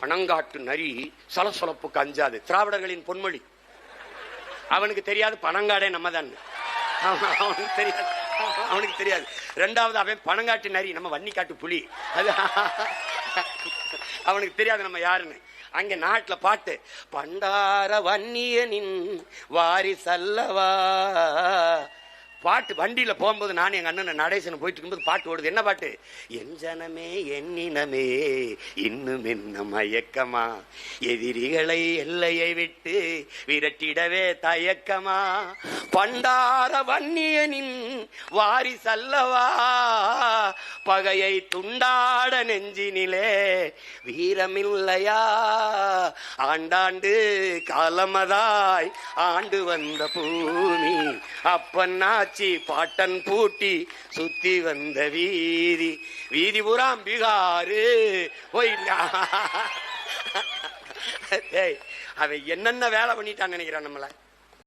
பனங்காட்டு நரி சலசலப்புக்கு அஞ்சாது. திராவிடர்களின் பொன்மொழி. அவனுக்கு தெரியாது பனங்காடே நம்ம தான் அவனுக்கு தெரியாது. அவனுக்கு தெரியாது. ரெண்டாவது அவன் பணங்காட்டு நரி நம்ம வன்னிக்காட்டு புலி. அது அவனுக்கு தெரியாது நம்ம யாருன்னு. அங்க நாட்டுல பாட்டு பண்டார வன்னியனின் வாரிசல்லவா பாட்டு வண்டியில் போகும்போது நான் எங்க அண்ணன் நடேசன் போயிட்டு இருக்கும்போது பாட்டு ஓடுது. என்ன பாட்டு? என் ஜனமே என்னினமே இன்னும் என்ன மயக்கமா? எதிரிகளை எல்லையை விட்டு விரட்டிடவே தயக்கமா? பண்டார வன்னியனின் வாரிசல்லவா? பகையை துண்டாட நெஞ்சினிலே வீரமில்லையா? ஆண்டாண்டு காலமதாய் ஆண்டு வந்த பூமி அப்பன்னாச்சி பாட்டன் பூட்டி சுத்தி வந்த வீதி. வீதி புறாம் பிகாரு போய் டேய் அவன் என்னென்ன வேலை பண்ணிட்டான்னு நினைக்கிறான் நம்மள?